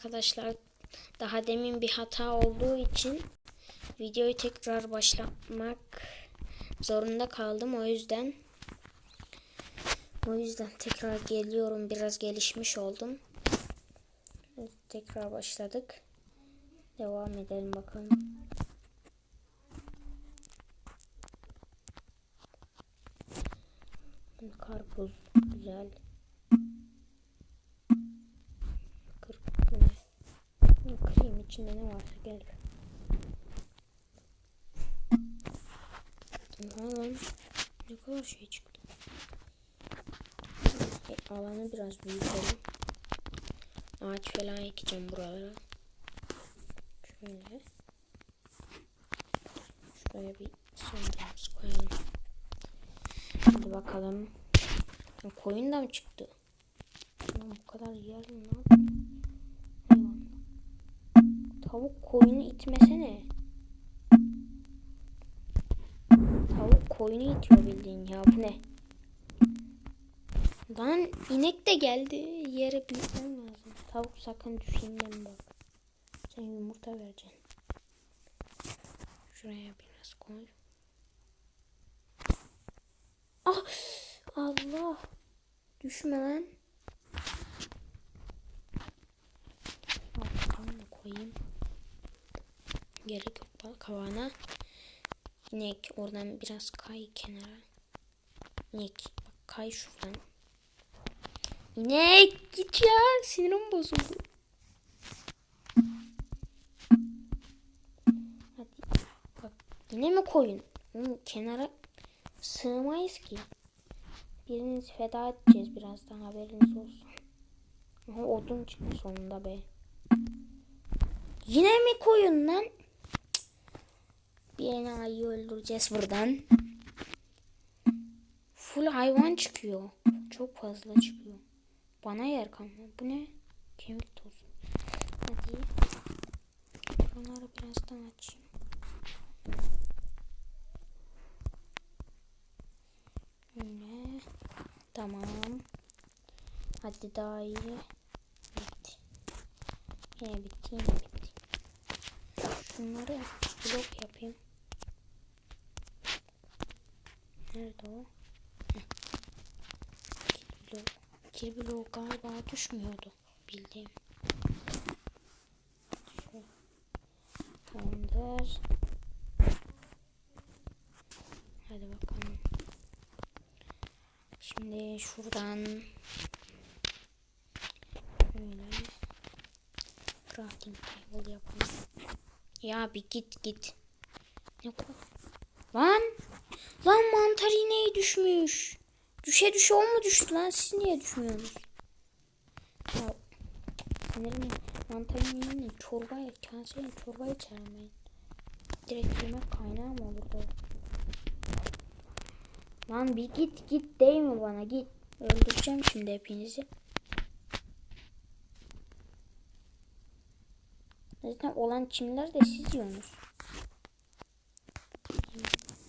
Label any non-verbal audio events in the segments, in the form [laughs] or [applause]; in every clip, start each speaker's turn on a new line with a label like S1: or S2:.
S1: arkadaşlar. Daha demin bir hata olduğu için videoyu tekrar başlatmak zorunda kaldım. O yüzden o yüzden tekrar geliyorum. Biraz gelişmiş oldum. Tekrar başladık. Devam edelim bakalım. Karpuz güzel içinde ne varsa gel. Lan. Ne kadar şey çıktı. E, alanı biraz büyütelim. Ağaç falan ekeceğim buralara. Şöyle. Şuraya bir sandığımızı koyalım. Hadi bakalım. Ya, Koyun da mı çıktı? Ulan bu kadar yer? Ne yapayım? Tavuk koyunu itmesene. Tavuk koyunu itiyor bildiğin ya bu ne? Lan inek de geldi. Yere büyütmem lazım. Tavuk sakın düşeyim bak. Sen yumurta vereceksin. Şuraya biraz koy. Ah! Allah! Düşme lan. Da koyayım. Gerek yok kavana. İnek oradan biraz kay kenara. İnek bak kay şuradan. İnek git ya sinirim bozuldu. Hadi bak yine mi koyun? Oğlum, kenara sığmayız ki. Birinizi feda edeceğiz birazdan haberiniz olsun. Aha, odun çıktı sonunda be. Yine mi koyun lan? Bir enayi öldüreceğiz buradan. Full hayvan çıkıyor. Çok fazla çıkıyor. Bana yer kalmıyor. Bu ne? Kemik tozu. Hadi. Bunları birazdan açayım. Öyle. Tamam. Hadi daha iyi. Bitti. Yine bitti yine bitti. Şunları blok yapayım. Nerede o? Kil blok galiba düşmüyordu. Bildiğim. Tamamdır. Hadi bakalım. Şimdi şuradan şöyle crafting table yapalım. Ya bir git git. Ne? Lan! Lan mantar ineği düşmüş. Düşe düşe o mu düştü lan? Siz niye düşmüyorsunuz? Ya sanırım mantar ineğini çorbaya, kaseye çorba içerim ben. Direkt yemek kaynağı mı olurdu? Lan bir git git değil mi bana git. Öldüreceğim şimdi hepinizi. Zaten olan çimler de siz yiyorsunuz.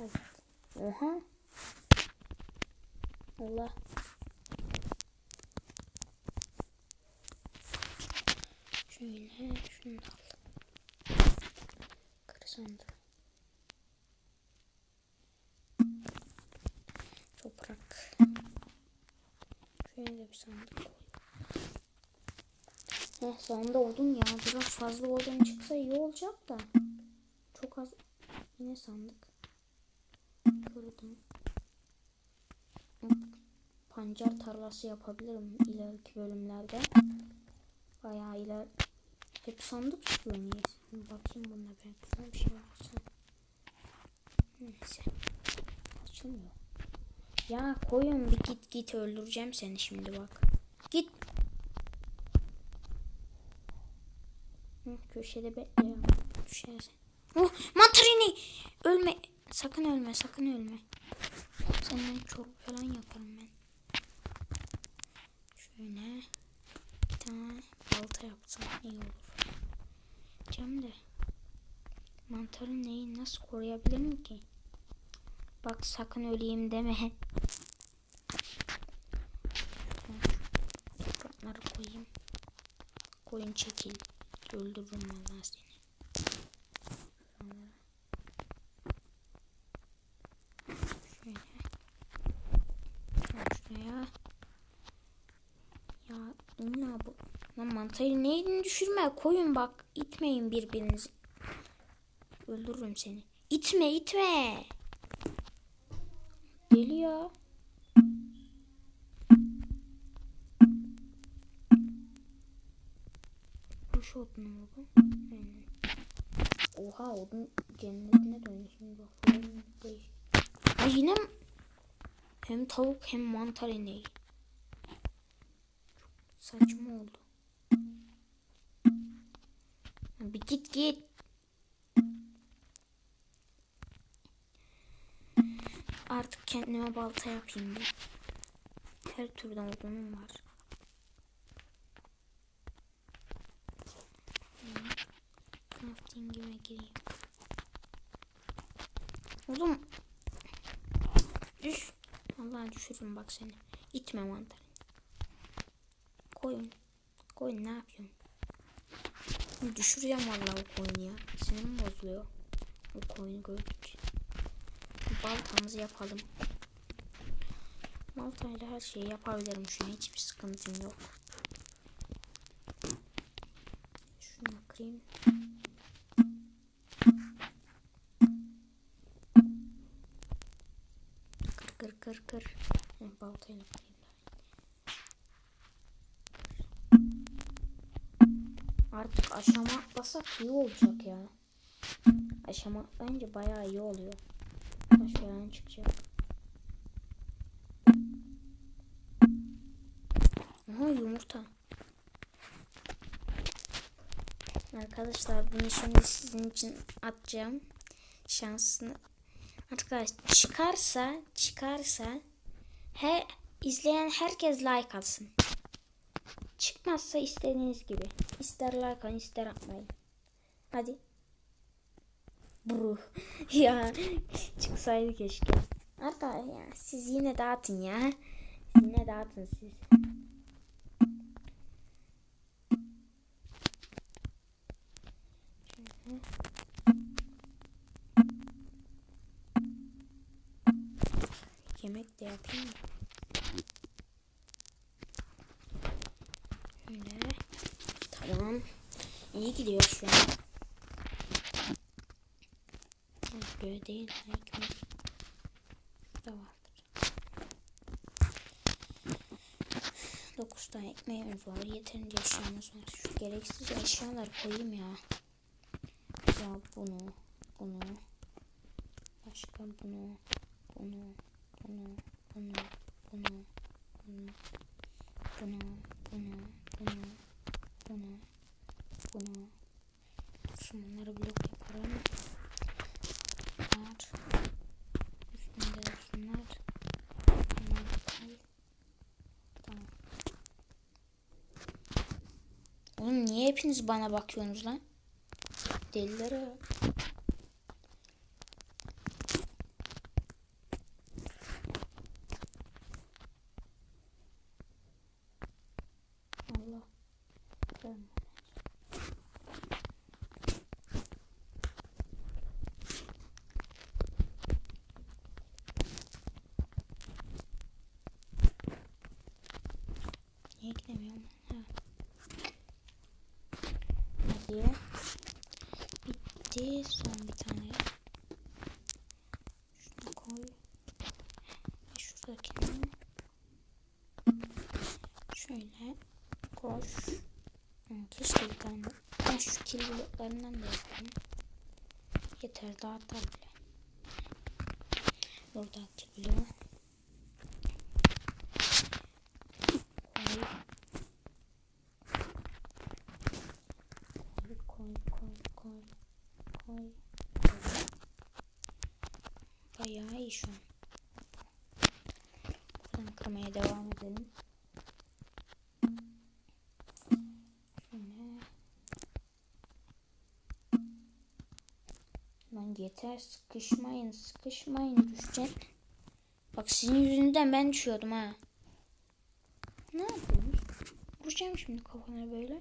S1: Evet. Oha. Allah. Şöyle şunu da al. Kır sandığı. Toprak. Şöyle de bir sandık koy. Heh sonunda odun ya. Biraz fazla odun çıksa iyi olacak da. Çok az. Yine sandık. Kırdım. Pancar tarlası yapabilirim ileriki bölümlerde. Bayağı iler. Hep sandık çıkıyor niyeyse. Bakayım bunda belki bir şey varsa. Neyse. Açılmıyor. Ya koyun bir git git öldüreceğim seni şimdi bak. Git. Köşede bekle ya. Düşersin. Oh mantarini. Ölme. Sakın ölme sakın ölme. Senden çorba falan yaparım ben. Şöyle. Bir tane balta yapsam iyi olur. Cem de. Mantarın neyi nasıl koruyabilirim ki? Bak sakın öleyim deme. Toprakları koyayım. Koyun çekil. Öldürürüm vallahi seni. Şöyle. Gel şuraya. Ya illa bu. Mantarı neydin düşürme. Koyun bak. İtmeyin birbirinizi. Öldürürüm seni. İtme itme. Deli ya. Kuş odunu mu bu? Oha odun cennetine döndü şimdi bak. Ay yine? Hem tavuk hem mantar ineği. Çok saçma oldu. Bir git git. Artık kendime balta yapayım bir. Her türden odunum var. Crafting'ime gireyim. Oğlum. Düş. Allah düşürürüm bak seni. İtme mantarı. Koyun. Koyun ne yapıyorsun? Düşüreceğim vallahi o koyunu ya. Sinirim bozuluyor. O koyunu gördük. Baltamızı yapalım. Baltayla her şeyi yapabilirim şu an. Hiçbir sıkıntım yok. Şunu kırayım. Kır kır kır kır. Hı, baltayla kırayım. Artık aşama atlasak iyi olacak ya. Aşama atlayınca bayağı iyi oluyor. Taş falan çıkacak. Aha yumurta. Arkadaşlar bunu şimdi sizin için atacağım. Şansını. Arkadaşlar çıkarsa çıkarsa he izleyen herkes like atsın. Çıkmazsa istediğiniz gibi. İster like atın ister atmayın. Hadi. Bru. [laughs] ya çıksaydı keşke. Arkadaşlar ya siz yine dağıtın ya. Yine dağıtın siz. Yemek de yapayım mı? Şöyle. Tamam. İyi gidiyor şu an. Böyle değil. Ekmek. Vardır. 9 tane ekmeğimiz var. Yeterince eşyamız var. Şu gereksiz eşyalar koyayım ya. Ya bunu, bunu. Başka bunu, bunu, bunu, bunu, bunu, bunu, bunu, bunu, bunu, bunu. Dursun bunları blok yaparım. Bunlar. Üstünde dursunlar. Bunlar da koy. Tamam. Oğlum niye hepiniz bana bakıyorsunuz lan? Delilere bak. Allah. Tamam. Niye gidemiyorum? Ha. Hadi. Bitti. Son bir tane. Şunu koy. Ve şuradakini. Şöyle koş. Ha, keşke bir tane. Ben şu kirli bloklarından da yapayım. Yeter daha atar bile. Burada atabiliyor. Koy. Koy koy koy koy koy. Bayağı iyi şu an. Buradan kırmaya devam edelim. Yeter sıkışmayın sıkışmayın düşeceğim. Bak sizin yüzünden ben düşüyordum ha. Ne yapıyorsunuz? Vuracağım şimdi kafana böyle.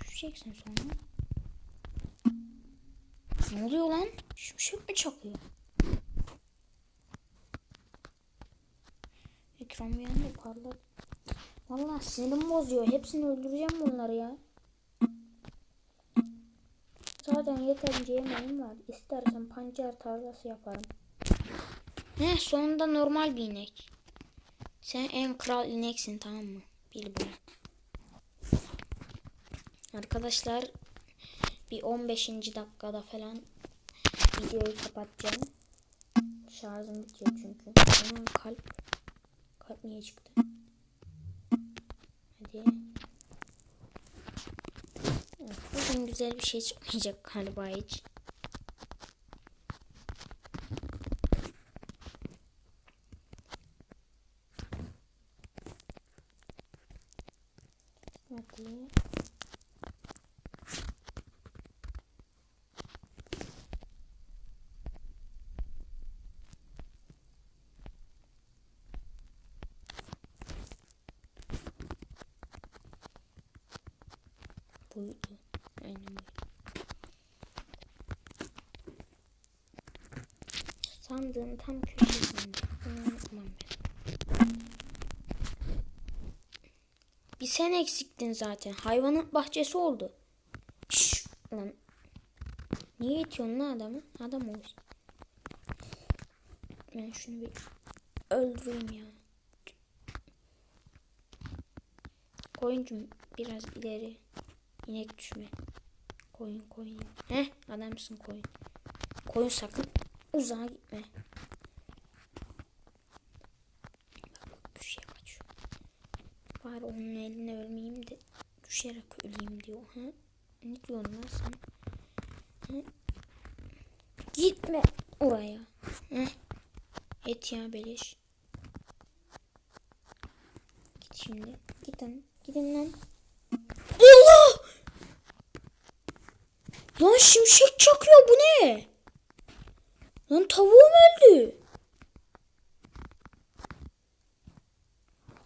S1: düşeceksin sonra. Ne oluyor lan? Şimşek mi çakıyor? Ekran bir anda parladı. Valla sinirim bozuyor. Hepsini öldüreceğim bunları ya. Zaten yeterince yemeğim var. İstersen pancar tarlası yaparım. Ne sonunda normal bir inek. Sen en kral ineksin tamam mı? Bil bunu. Arkadaşlar bir 15. dakikada falan videoyu kapatacağım. Şarjım bitiyor çünkü. Aa, kalp. Kalp niye çıktı? Hadi. Bugün güzel bir şey çıkmayacak galiba hiç. Hadi. Buydu. Aynen. Sandığın tam köşesinde. Bunu unutmam ben. Bir sen eksiktin zaten. Hayvanat bahçesi oldu. Şşş lan. Niye itiyorsun lan adamı? Adam olsun. Ben şunu bir öldüreyim ya. Koyuncum biraz ileri. İnek düşme. Koyun koyun. Heh adamsın koyun. Koyun sakın uzağa gitme. Bak düşe kaçıyor. Bari onun eline ölmeyeyim de düşerek öleyim diyor. Ha? Ne diyorsun lan sen? Ha? Gitme oraya. Heh. Et ya beleş. Git şimdi. Gidin. Gidin lan. Allah! Lan şimşek çakıyor bu ne? Lan tavuğum öldü.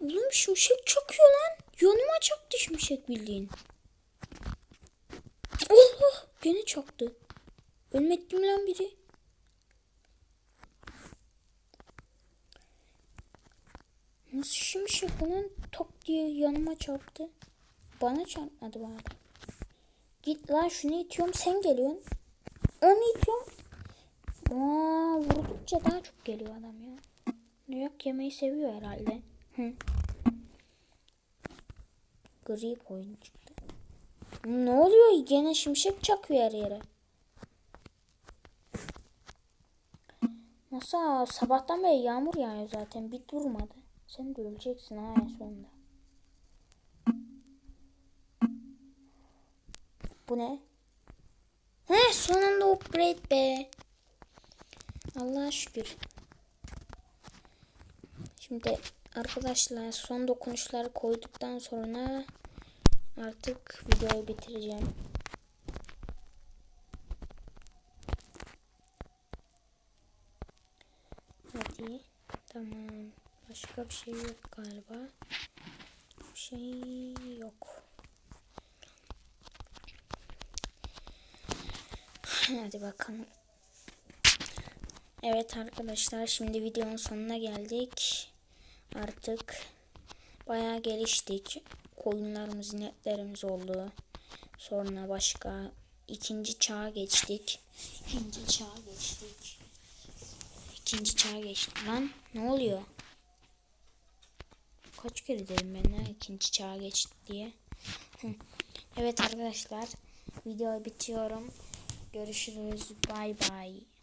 S1: Oğlum şimşek çakıyor lan. Yanıma çaktı şimşek bildiğin. Allah! Gene çaktı. Ölmedi mi lan biri? Nasıl şimşek lan tok diye yanıma çarptı. Bana çarpmadı bari. Git lan şunu itiyorum sen geliyorsun. Onu itiyorum. Aa, vurdukça daha çok geliyor adam ya. Yok yemeği seviyor herhalde. Hı. Gri koyun çıktı. Ne oluyor? Gene şimşek çakıyor her yere. Nasıl? Sabahtan beri yağmur yağıyor zaten. Bir durmadı. Sen de öleceksin ha en sonunda. Bu ne? He son anda upgrade be. Allah'a şükür. Şimdi arkadaşlar son dokunuşları koyduktan sonra artık videoyu bitireceğim. Hadi. Tamam. Başka bir şey yok galiba. Bir şey yok. Hadi bakalım. Evet arkadaşlar şimdi videonun sonuna geldik. Artık bayağı geliştik. Koyunlarımız, ineklerimiz oldu. Sonra başka ikinci çağa geçtik. İkinci çağa geçtik. İkinci çağa geçtik. Lan ne oluyor? Kaç kere dedim ben ha ikinci çağa geçtik diye. Evet arkadaşlar videoyu bitiyorum. Görüşürüz. Bay bay.